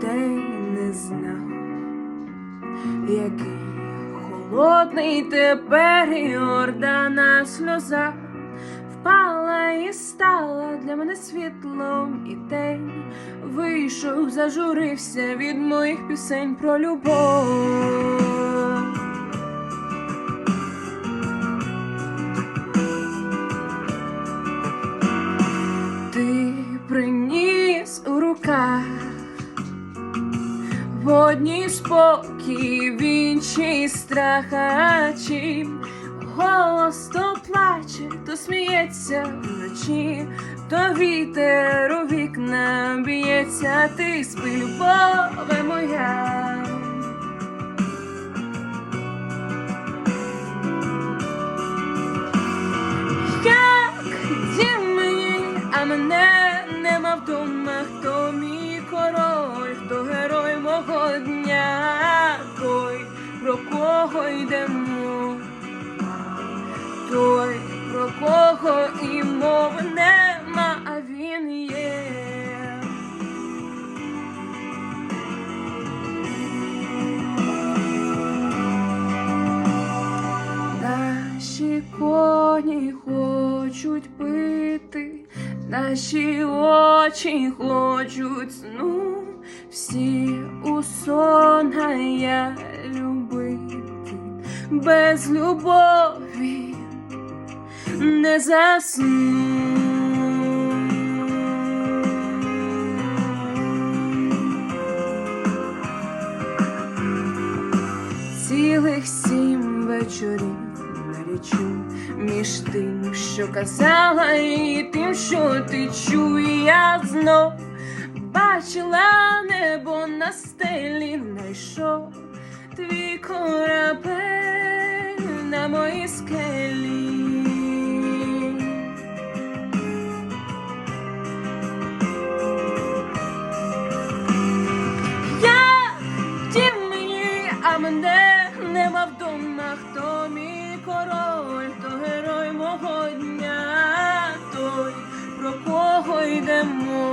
день не знав, який холодний тепер і ордана сльоза впала і стала для мене світлом, і день вийшов, зажурився від моїх пісень про любов. В спокій, в іншій страх, а чим голос то плаче, то сміється вночі, то вітер у вікна б'ється, ти спи, любове кого йдемо, той, про кого і мови нема, а він є. Наші коні хочуть пити, наші очі хочуть сну, всі у сон, а я любити без любові не засну. Цілих сім вечорів нарічу між тим, що казала, і тим, що ти чує, я знов бачила небо на стелі, знайшов твій корабель на скелі. Я дім мені, а мене нема вдома, хто мій король, хто герой мого дня, той, про кого йдемо.